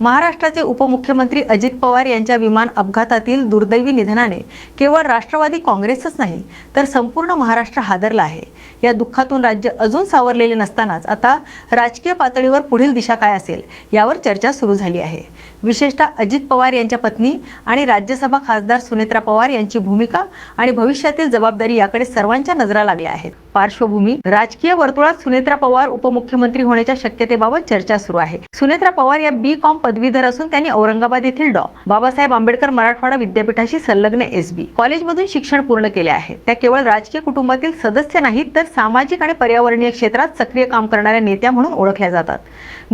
महाराष्ट्राचे उपमुख्यमंत्री अजित पवार यांच्या विमान अपघातातील दुर्दैवी निधनाने केवळ राष्ट्रवादी काँग्रेसच नाही तर संपूर्ण महाराष्ट्र हादरला आहे. या दुःखातून राज्य अजून सावरलेले नसतानाच आता राजकीय पातळीवर पुढील दिशा काय असेल यावर चर्चा सुरू झाली आहे. विशेषतः अजित पवार यांच्या पत्नी आणि राज्यसभा खासदार सुनेत्रा पवार यांची भूमिका आणि भविष्यातील जबाबदारी याकडे सर्वांच्या नजरा लागल्या आहेत. पार्श्वभूमी राजकीय वर्तुळात सुनेत्रा पवार उपमुख्यमंत्री होण्याच्या शक्यतेबाबत चर्चा सुरू आहे. सुनेत्रा पवार या बी कॉम पदवीधर असून त्यांनी औरंगाबाद येथील डॉ. बाबासाहेब आंबेडकर मराठवाडा विद्यापीठाशी संलग्न एस बी. कॉलेजमधून शिक्षण पूर्ण केले आहे त्या केवळ राजकीय कुटुंबातील सदस्य नाहीत तर सामाजिक आणि पर्यावरणीय क्षेत्रात सक्रिय काम करणाऱ्या नेत्या म्हणून ओळखल्या जातात.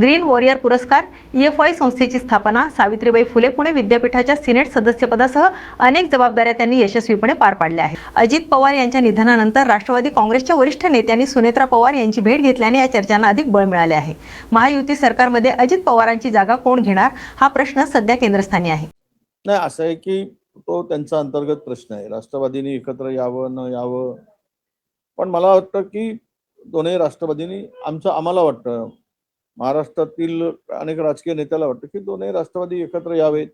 ग्रीन वॉरियर पुरस्कार ईएफआय संस्थेची स्थापना सावित्रीबाई फुले पुणे विद्यापीठाच्या सिनेट सदस्यपदासह अनेक जबाबदाऱ्या त्यांनी यशस्वीपणे पार पाडल्या आहेत. अजित पवार यांच्या निधनानंतर राष्ट्रवादी काँग्रेसच्या वरिष्ठ नेत्यांनी सुनेत्रा पवार यांची भेट घेतल्याने या चर्चांना अधिक बळ मिळाले आहे. महायुती सरकारमध्ये अजित पवारांची जागा कोण घेणार? हा प्रश्न सध्या केंद्रस्थानी आहे. नाही असं आहे की तो त्यांचा अंतर्गत प्रश्न आहे. राष्ट्रवादीने एकत्र यावं न यावं. पण मला वाटतं की दोन्ही राष्ट्रवादीनी आमचं आम्हाला वाटतं महाराष्ट्रातील अनेक राजकीय नेत्याला वाटतं की दोन्ही राष्ट्रवादी एकत्र यावेत.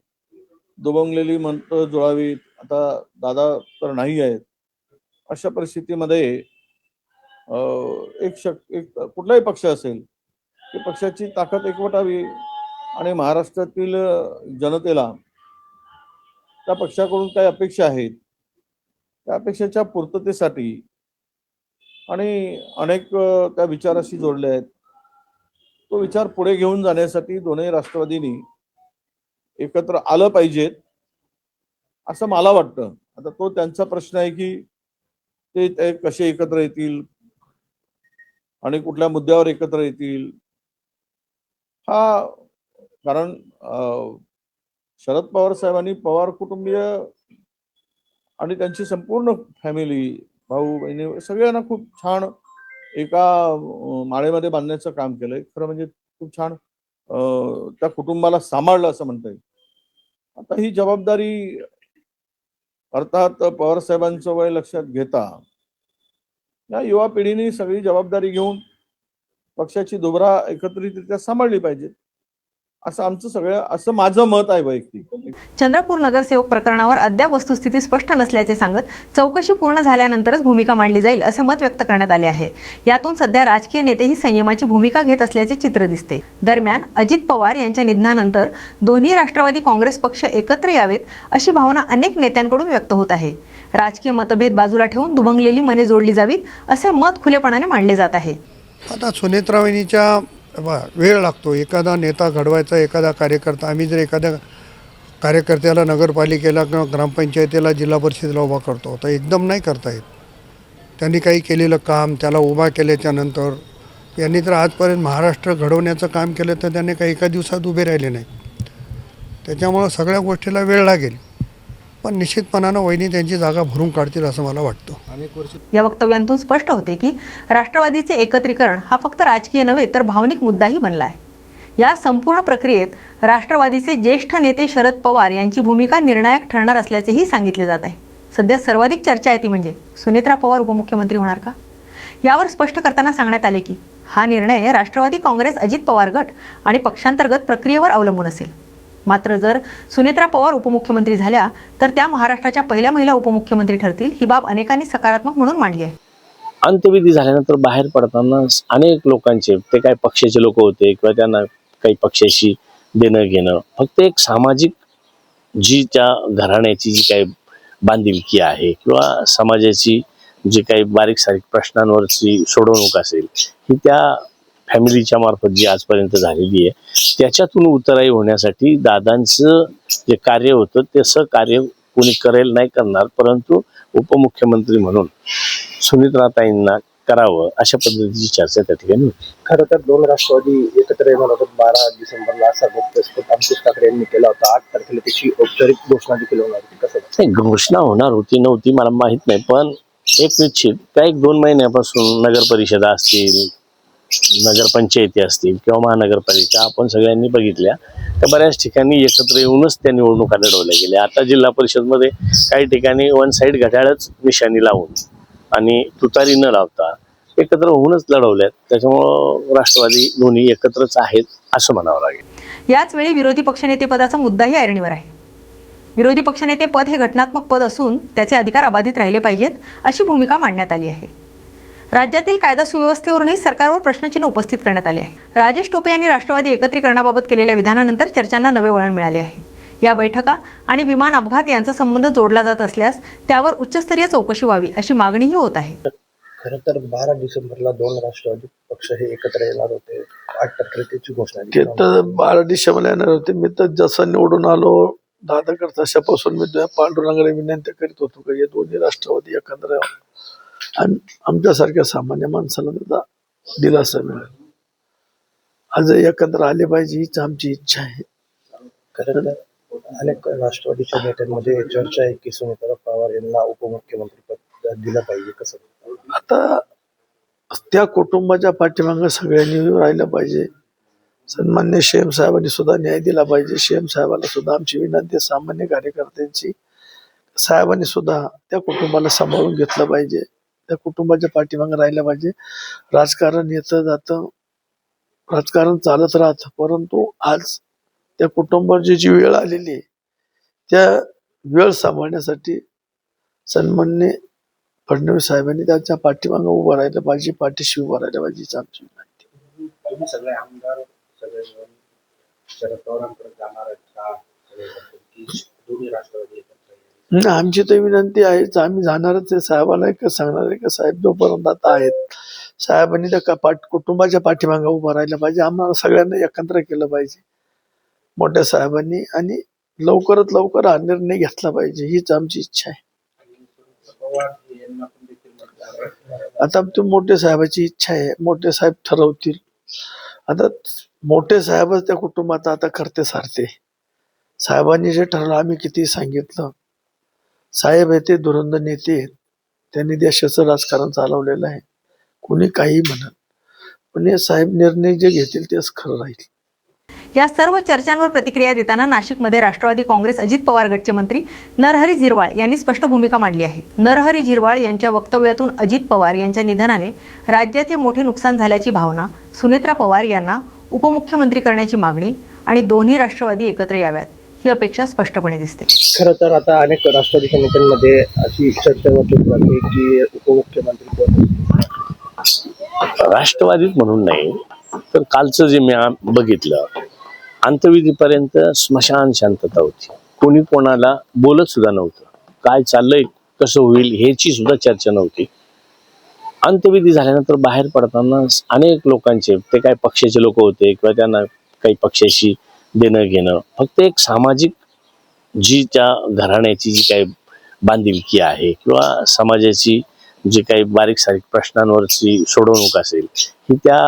दुबंगलेली मंत्र जुळावीत. आता दादा तर नाही आहेत. अशा परिस्थितीमध्ये एक शक एक कुठलाही पक्ष असेल की पक्षाची ताकद एकवटावी आणि महाराष्ट्रातील जनतेला त्या पक्षाकडून काही अपेक्षा आहेत. त्या अपेक्षेच्या पूर्ततेसाठी आणि अनेक त्या विचाराशी जोडले आहेत. तो विचार पुढे घेऊन जाण्यासाठी दोन्ही राष्ट्रवादींनी एकत्र आलं पाहिजेत असं मला वाटतं. आता तो त्यांचा प्रश्न आहे की ते ते कसे एकत्र येतील? आणि कुठल्या मुद्द्यावर एकत्र येतील? हा कारण शरद पवार साहेबांनी पवार कुटुंबीय आणि त्यांची संपूर्ण फॅमिली भाऊ बहिणी सगळ्यांना खूप छान एका माळेमध्ये बांधण्याचं काम केलंय. खरं म्हणजे खूप छान त्या कुटुंबाला सांभाळलं असं म्हणता येईल. आता ही जबाबदारी अर्थात पवार साहेबांचं वय लक्षात घेता या युवा पिढीने सगळी जबाबदारी घेऊन पक्षाची दुबरा एकत्रितरित्या सांभाळली पाहिजे. असं आमचं सगळं असं माझं मत आहे वैयक्तिक. चंद्रपूर नगरसेवक प्रकरणावर अद्याप वस्तुस्थिती स्पष्ट नसल्याचे सांगत चौकशी पूर्ण झाल्यानंतरच भूमिका मांडली जाईल असे मत व्यक्त करण्यात आले आहे. यातून सध्या राजकीय नेतेही संयमाची भूमिका घेत असल्याचे चित्र दिसते. दरम्यान अजित पवार यांच्या निधनानंतर दोन्ही राष्ट्रवादी काँग्रेस पक्ष एकत्र यावेत अशी भावना अनेक नेत्यांकडून व्यक्त होत आहे. राजकीय मतभेद बाजूला ठेवून दुभंगलेली मने जोडली जावीत असे मत खुलेपणाने मांडले जात आहे. आता सुनेत्रावहिनीच्या बा वेळ लागतो. एखादा नेता घडवायचा एखादा कार्यकर्ता आम्ही जर एखाद्या कार्यकर्त्याला नगरपालिकेला किंवा ग्रामपंचायतीला जिल्हा परिषदेला उभा करतो तर एकदम नाही करता येत. त्यांनी काही केलेलं काम त्याला उभा केल्याच्यानंतर यांनी तर आजपर्यंत महाराष्ट्र घडवण्याचं काम केलं तर त्यांनी काही एका दिवसात उभे राहिले नाही. त्याच्यामुळं सगळ्या गोष्टीला वेळ लागेल. पण निश्चितपणानं वहिनी त्यांची जागा भरून काढतील असं मला वाटतं. या वक्तव्यांतून स्पष्ट होते की राष्ट्रवादीचे एकत्रीकरण हा फक्त राजकीय नव्हे तर भावनिक मुद्दाही बनला आहे या संपूर्ण प्रक्रियेत राष्ट्रवादीचे ज्येष्ठ नेते शरद पवार यांची भूमिका निर्णायक ठरणार असल्याचेही सांगितले जात आहे. सध्या सर्वाधिक चर्चा आहे ती म्हणजे सुनेत्रा पवार उपमुख्यमंत्री होणार का? यावर स्पष्ट करताना सांगण्यात आले की हा निर्णय राष्ट्रवादी काँग्रेस अजित पवार गट आणि पक्षांतर्गत प्रक्रियेवर अवलंबून असेल. मात्र जर सुनेत्रा पवार उपमुख्यमंत्री झाल्या तर त्या महाराष्ट्राच्या पहिल्या महिला उपमुख्यमंत्री ठरतील ही बाब अनेकांनी सकारात्मक म्हणून मांडली आहे. अंत्यविधी झाल्यानंतर बाहेर पडताना अनेक लोकांचे ते काय पक्षाचे लोक होते किंवा त्यांना काही पक्षाशी देणं घेणं फक्त एक सामाजिक जी त्या घराण्याची जी काही बांधिलकी आहे किंवा समाजाची जी काही बारीक सारीक प्रश्नांवरची सोडवणूक असेल ही त्या फॅमिलीच्या मार्फत जी आजपर्यंत झालेली आहे त्याच्यातून उतराई होण्यासाठी दादांचं जे कार्य होतं तसं कार्य कोणी करेल नाही करणार परंतु उपमुख्यमंत्री म्हणून सुनित्राताईंना करावं अशा पद्धतीची चर्चा त्या ठिकाणी होती. खरं तर दोन राष्ट्रवादी एकत्र येणार होतात बारा डिसेंबरला असा अंकुश ठाकरे यांनी केला होता. आठ तारखेला त्याची औपचारिक घोषणा देखील होणार होती. कसं नाही घोषणा होणार होती नव्हती मला माहीत नाही पण एक निश्चित त्या एक दोन महिन्यापासून नगर परिषदा असतील नगरपंचायती असतील किंवा महानगरपालिका आपण सगळ्यांनी बघितल्या तर बऱ्याच ठिकाणी एकत्र येऊनच त्या निवडणुका लढवल्या गेल्या. आता जिल्हा परिषदमध्ये काही ठिकाणी वन साईड घड्याळच निशाणी लावून आणि तुतारी न लावता एकत्र होऊनच लढवल्यात. त्याच्यामुळं राष्ट्रवादी दोन्ही एकत्रच आहेत असं म्हणावं लागेल. याच वेळी विरोधी पक्षनेतेपदाचा मुद्दाही ऐरणीवर आहे. विरोधी पक्षनेते पद हे घटनात्मक पद असून त्याचे अधिकार अबाधित राहिले पाहिजेत अशी भूमिका मांडण्यात आली आहे. राज्यातील कायदा सुव्यवस्थेवरूनही सरकारवर प्रश्नचिन्ह उपस्थित करण्यात आले आहे. राजेश टोपे यांनी राष्ट्रवादी एकत्रीकरणाबाबत केलेल्या विधानानंतर चर्चांना नवे वळण मिळाले आहे. या बैठका आणि विमान अपघात यांचा संबंध जोडला जात असल्यास त्यावर उच्चस्तरीय चौकशी व्हावी अशी मागणीही होत आहे. खरं तर बारा डिसेंबरला दोन राष्ट्रवादी पक्ष हे एकत्र येणार होते. आठ त्याची घोषणा ते. तर बारा डिसेंबरला येणार होते. मी तर जसं निवडून आलो दादा करता तशापासून मी पांडुरंगाला विनंती करीत होतो की हे दोन्ही राष्ट्रवादी एकत्र. आणि आमच्यासारख्या सामान्य माणसाला त्याचा दिलासा मिळेल. आज एकत्र आले पाहिजे हीच आमची इच्छा आहे. खरं तर अनेक राष्ट्रवादीच्या नेत्यांमध्ये चर्चा आहे की सुनीता पवार यांना उपमुख्यमंत्री पद दिलं पाहिजे कसं? आता त्या कुटुंबाच्या पाठीमागं सगळ्यांनी राहिलं पाहिजे. सन्मान्य शेम साहेबांनी सुद्धा न्याय दिला पाहिजे. शेम साहेबाला सुद्धा आमची विनंती आहे, सामान्य कार्यकर्त्यांची. साहेबांनी सुद्धा त्या कुटुंबाला सांभाळून घेतलं पाहिजे. त्या कुटुंबाच्या पाठीमागे राहिलं पाहिजे. राजकारण येतं जातं राजकारण चालत राहतं. परंतु आज त्या कुटुंबाची जी वेळ आलेली आहे त्या वेळ सांभाळण्यासाठी सन्मान्य फडणवीस साहेबांनी त्याच्या पाठीमागं उभं राहिलं पाहिजे पाठीशी उभं राहिलं पाहिजे आमची विनंती सगळे आमदार सगळे शरद पवारांकडे जाणार दोन्ही राष्ट्रवादी आमची तर विनंती आहेच आम्ही जाणारच आहे साहेबाला एक सांगणार आहे का साहेब जोपर्यंत आता आहेत. साहेबांनी त्या का- पाठ कुटुंबाच्या पाठीमागा उभं राहिलं पाहिजे आम्हाला सगळ्यांना एकत्र केलं पाहिजे. मोठ्या साहेबांनी आणि लवकरात लवकर हा निर्णय घेतला पाहिजे हीच आमची इच्छा आहे. आता ते मोठे साहेबाची इच्छा आहे मोठे साहेब ठरवतील. आता मोठे साहेबच त्या कुटुंबात आता करते सारते साहेबांनी जे ठरवलं आम्ही किती सांगितलं साहेब हे ते दुरंद नेते आहेत. त्यांनी देशाचं राजकारण चालवलेलं आहे. कोणी काही म्हणत पण हे साहेब निर्णय जे घेतील तेच खरं राहील. या सर्व चर्चांवर प्रतिक्रिया देताना नाशिकमध्ये राष्ट्रवादी काँग्रेस अजित पवार गटचे मंत्री नरहरी झिरवाळ यांनी स्पष्ट भूमिका मांडली आहे. नरहरी झिरवाळ यांच्या वक्तव्यातून अजित पवार यांच्या निधनाने राज्याचे मोठे नुकसान झाल्याची भावना सुनेत्रा पवार यांना उपमुख्यमंत्री करण्याची मागणी आणि दोन्ही राष्ट्रवादी एकत्र याव्यात. ही अपेक्षा स्पष्टपणे दिसते. खरं तर आता अनेक राष्ट्रवादीच्या नेत्यांमध्ये अशी चर्चा होत की उपमुख्यमंत्री कोण राष्ट्रवादीत म्हणून नाही तर कालचं जे मी बघितलं अंतविधीपर्यंत स्मशान शांतता होती. कोणी कोणाला बोलत सुद्धा नव्हतं. काय चाललंय कसं होईल ह्याची सुद्धा चर्चा नव्हती. अंत्यविधी झाल्यानंतर बाहेर पडताना अनेक लोकांचे ते काय पक्षाचे लोक होते किंवा त्यांना काही पक्षाशी देणं घेणं. फक्त एक सामाजिक जी त्या घराण्याची जी काही बांधिलकी आहे किंवा समाजाची जी काही बारीक सारीक प्रश्नांवरची सोडवणूक असेल ही त्या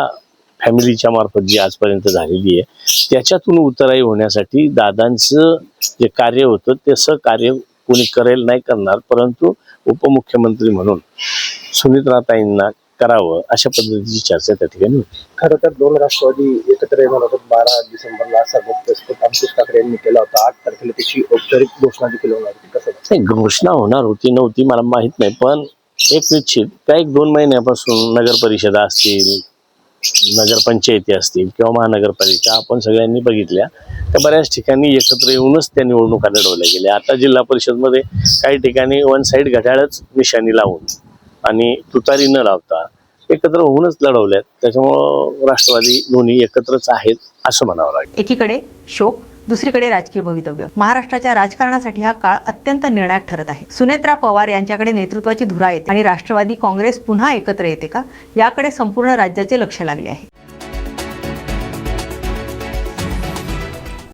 फॅमिलीच्या मार्फत जी आजपर्यंत झालेली आहे त्याच्यातून उतराई होण्यासाठी दादांचं जे कार्य होतं तसं कार्य कोणी करेल नाही करणार परंतु उपमुख्यमंत्री म्हणून सुनित्राताईंना करावं अशा पद्धतीची चर्चा त्या ठिकाणी होती. खरं तर दोन राष्ट्रवादी एकत्र येणार होतात बारा डिसेंबरला असा वक्तव्य अंकुश ठाकरे यांनी केला होता. आठ तारखेला त्याची औपचारिक घोषणा देखील होणार होती. कसं नाही घोषणा होणार होती नव्हती मला माहीत नाही. पण एक निश्चित त्या एक दोन महिन्यापासून नगर परिषदा असतील नगरपंचायती असतील किंवा महानगरपालिका आपण सगळ्यांनी बघितल्या. तर बऱ्याच ठिकाणी एकत्र येऊनच त्या निवडणुका लढवल्या गेल्या. आता जिल्हा परिषदमध्ये काही ठिकाणी वन साईड घड्याळच निशाणी लावून आणि तुतारी न लावता एकत्र होऊनच लढवल्यात. त्याच्यामुळं राष्ट्रवादी दोन्ही एकत्रच आहेत असं म्हणावं लागेल. एकीकडे शोक दुसरीकडे राजकीय भवितव्य. महाराष्ट्राच्या राजकारणासाठी हा काळ अत्यंत निर्णायक ठरत आहे. सुनेत्रा पवार यांच्याकडे नेतृत्वाची धुरा येते आणि राष्ट्रवादी काँग्रेस पुन्हा एकत्र येते का? याकडे संपूर्ण राज्याचे लक्ष लागले आहे.